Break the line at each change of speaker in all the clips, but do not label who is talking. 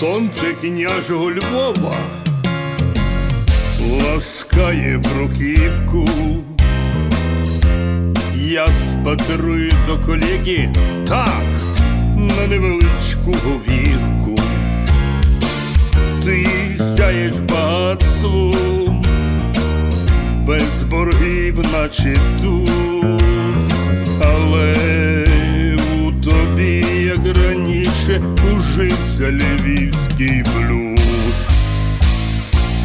сонце княжого Львова ласкає бруківку. Я спатрую до колеги так, на невеличку говірку. Ти сяєш багатством, без боргів, наче туз, ужився львівський блюз,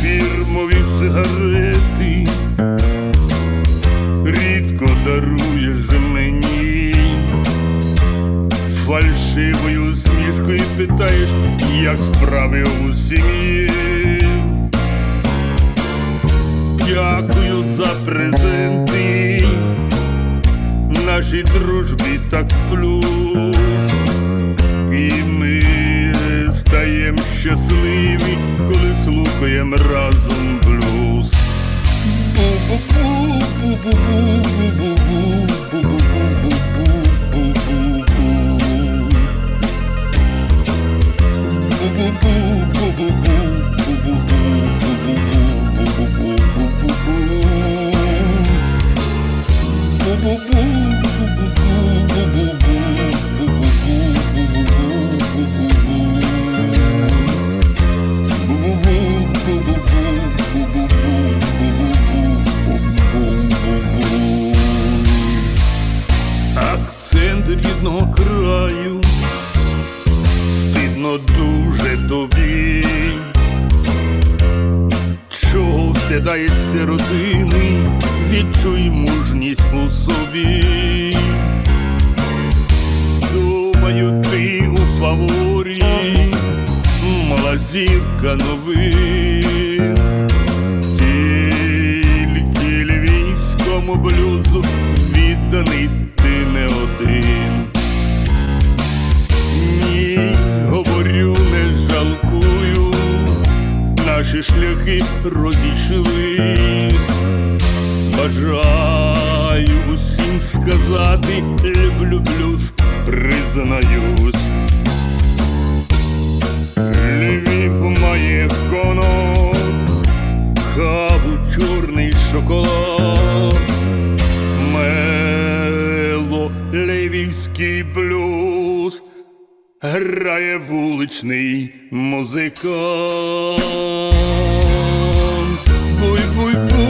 фірмові сигарети рідко даруєш мені фальшивою смішкою питаєш, як справи у сім'ї. Дякую за презенти, нашій дружбі так плюс. І ми стаєм щасливі, коли слухаєм разом блюз. Акцент рідного краю стидно дуже тобі. Чого встидаєшся родини, відчуй мужність у собі. Думаю, ти у фаворі, мала зірка новин. Тільки львівському блюзу шляхи розійшлись. Бажаю усім сказати, люблю блюз, признаюсь. Львів має коно, каву, чорний шоколад, мело львівський блюз, грає вуличний музикант. Twój ból.